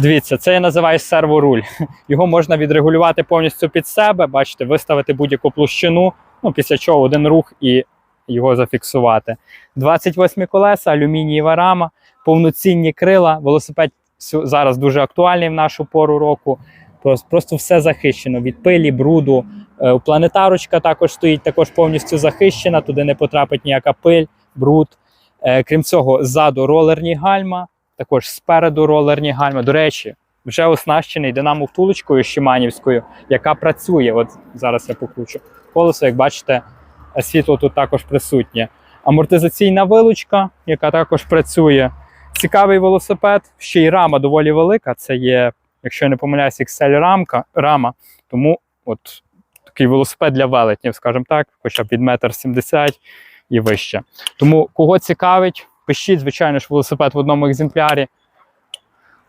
Дивіться, це я називаю серворуль. Його можна відрегулювати повністю під себе, бачите, виставити будь-яку площину, ну, після чого один рух і його зафіксувати. 28 колеса, алюмінієва рама, повноцінні крила. Велосипед зараз дуже актуальний в нашу пору року. Просто, все захищено від пилі, бруду. Е, Планетарочка також стоїть, також повністю захищена, туди не потрапить ніяка пиль, бруд. Е, Крім цього, ззаду ролерні гальма, також спереду ролерні гальма. До речі, вже оснащений динамо втулочкою Шиманівською, яка працює. От зараз я покручу колесо, як бачите, світло тут також присутнє. Амортизаційна вилучка, яка також працює. Цікавий велосипед, ще й рама доволі велика. Це є, якщо я не помиляюсь, XL рамка, рама. Тому от такий велосипед для велетнів, скажімо так, хоча б від метр сімдесят і вище. Тому кого цікавить, пишіть, звичайно ж, велосипед в одному екземплярі.